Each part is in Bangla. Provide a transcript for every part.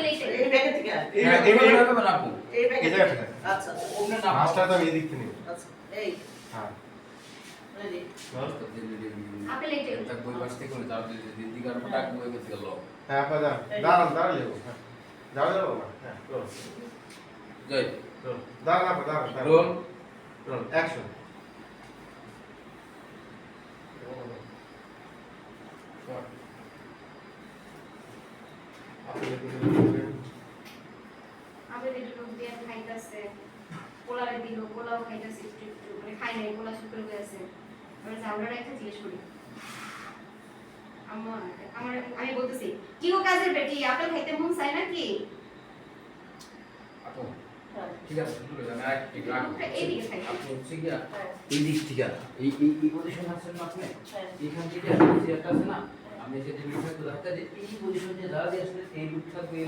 এই থেকে এই হ্যাঁ, এই আপু। এই। আচ্ছা আচ্ছা। না মাছটা তো আমি এদিক থেকে আচ্ছা এই। হ্যাঁ। আপেল বই থেকে যাও, বই গেল। হ্যাঁ আপা দাঁড়ান। দাঁড়ান দাঁড়ান লেবো। হ্যাঁ। হ্যাঁ জয়, দাঁড়ান আপা দাঁড়ান দাঁড়ান। রোল। রোল অ্যাকশন আপেল এইটা লোক দিয়ে খাইতাছে পোলারে দিল পোলাও খাইতাছে একটু একটু মানে খাই নাই পোলা শুকিয়ে হয়ে আছে। এবার একটা জিজ্ঞেস করি। আমার আমার আমি বলতেছি কি গো কাজের বেটি আপেল খাইতে মন চায় ঠিক আছে, হ্যাঁ, এই দিক থেকে, এই এই এই পজিশন আছেন না আপনি? হ্যাঁ। এখান থেকে এই যে একটা আছে না আমি যেটা লিখে তো রাখতে এই পজিশন দাঁড়া দিয়ে আসলে এই লুক থাকবে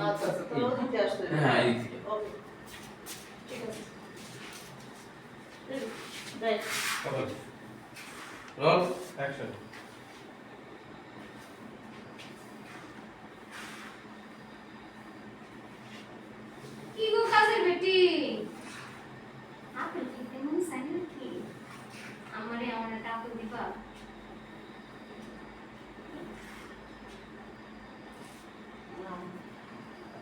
হ্যাঁ দিকে ঠিক আছে Right. রোল অ্যাকশন কি গো কাজের বেটি আপেল খাইতে মন চায় নাকি আমারে আমার টাকা দিবা Um,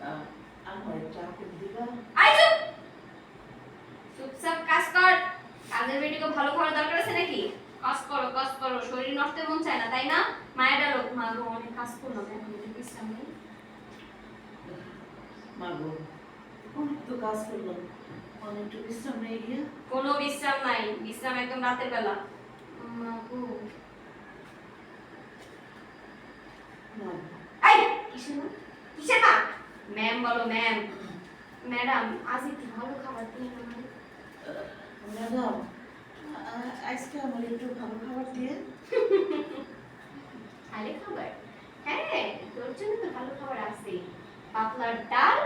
uh, আমার একটা আপেল দিবা? আই চুপ চুপচাপ কাজ কর কাজের বেটিকে ভালো খাওয়ার দরকার আছে নাকি? কাজ করো কাজ করো। শরীর নষ্ট মন চায় না তাই না? মায়েরা লোক মা গো অনেক কাজ করলাম এখন একটু বিশ্রাম নেই মা গো, অনেক তো কাজ করলাম। অনেক একটু বিশ্রাম নিয়ে গিয়ে। কোনো বিশ্রাম নাই বিশ্রাম একদম রাতের বেলা। মা গো। মা এই কিসের মা? কিসের মা? ম্যাম বলো ম্যাম। ম্যাডাম আজ একটু ভালো খাবার দিন আমাদের। ম্যাডাম আজকে আমার একটু ভালো খাবার দিয়ে। ভালো খাবার? হ্যাঁ তোর জন্য তো ভালো খাবার আছে। পাতলার ডাল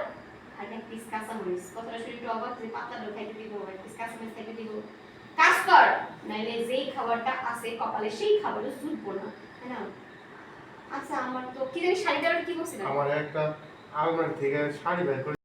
আর এক পিস কাঁচা মরিচ একটু অবাক যে পাতলা ডাল খাইতে দিব এক পিস কাঁচা মরিচ খাইতে দিব। কাজ কর নাইলে যেই খাবারটা আছে কপালে সেই খাবারও জুটবো না। তাই না? আচ্ছা আমার তো কি জানি শাড়িটার কি বলছিলাম আমার একটা আলমারি থেকে শাড়ি বের করে